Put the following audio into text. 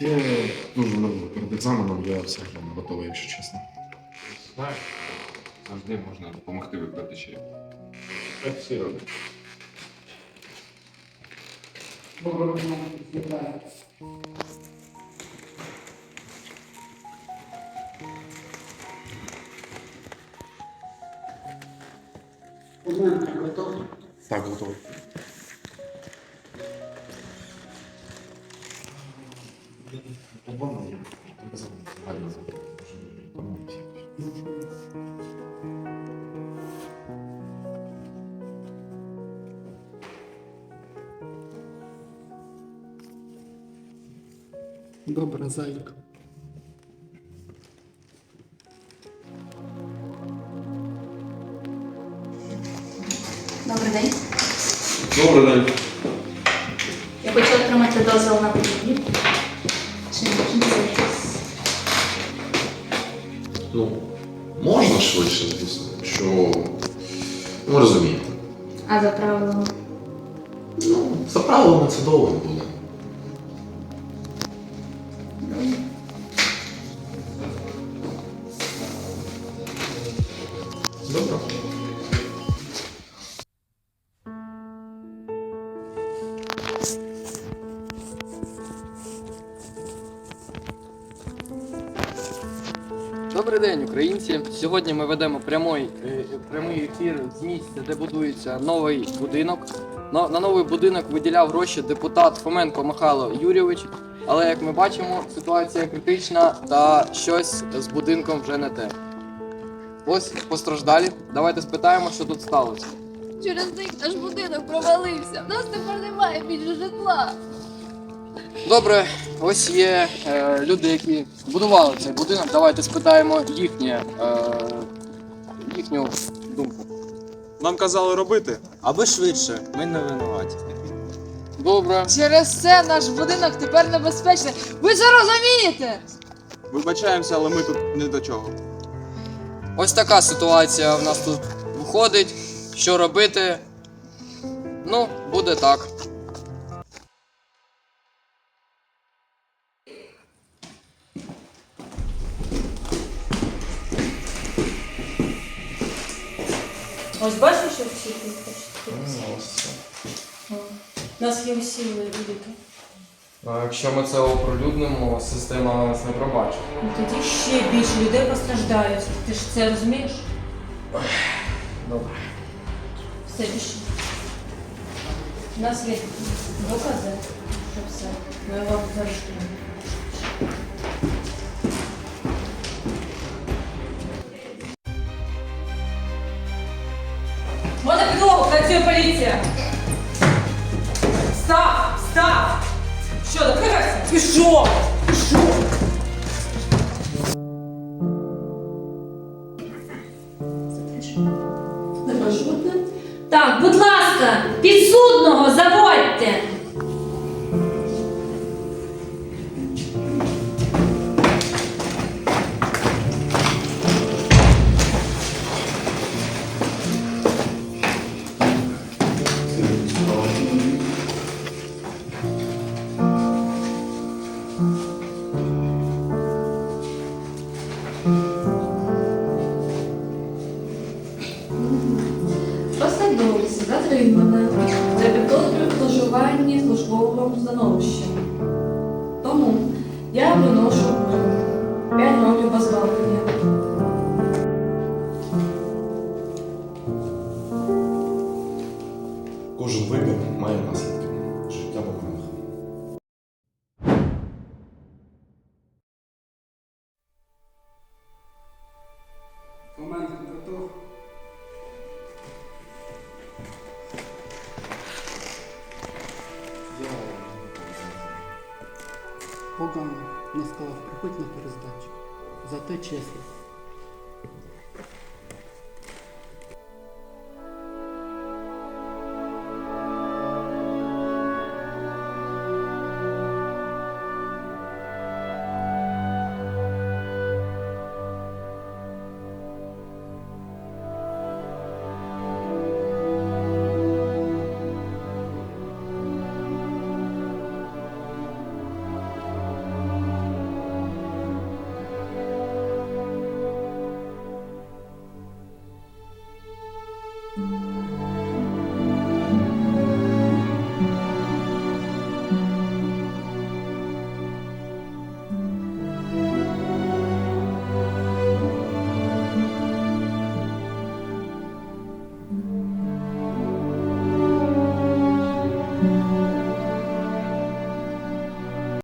Я дуже люблю перед екзаменом, я все одно готовий, якщо чесно. Знаєш, завжди можна допомогти вибрати ще. Так всі роблять. Так, готовий. Добре, зайка. Добрий день. Добрий день. Я хочу отримати дозвіл на будівлю. Ну, можна швидше, звісно, що ну, розумієте. А за правилами? Ну, за правилами це довго буде. Добре. Добрий день, українці. Сьогодні ми ведемо прямий, е, прямий ефір з місця, де будується новий будинок. На новий будинок виділяв гроші депутат Фоменко Михайло Юрійович. Але як ми бачимо, ситуація критична та щось з будинком вже не те. Ось постраждалі. Давайте спитаємо, що тут сталося. Через них наш будинок провалився. В нас тепер немає більше житла. Добре, ось є е, люди, які будували цей будинок. Давайте спитаємо їхнє, е, їхню думку. Нам казали робити, аби швидше. Ми не винуваті. Добре. Через це наш будинок тепер небезпечний. Ви це розумієте? Вибачаємося, але ми тут не до чого. Ось така ситуація в нас тут виходить. Що робити? Ну, буде так. Ось бачиш, що всі тут У нас є усі виліки. Якщо ми це оприлюднимо, система нас не пробачить. Ну, Тоді ще більше людей постраждають. Ти ж це розумієш? Добре. Все більше. У нас є докази, що все. Ми його заарештуємо. Працює поліція! Став! Став! Що, допригався? Пішов! Пішов! Так, будь ласка, підсудного заводьте. Посадовець затримана за підозрою в службового становища. Тому я виношу Погано не сказав, приходь на перездачу. Зате чесно.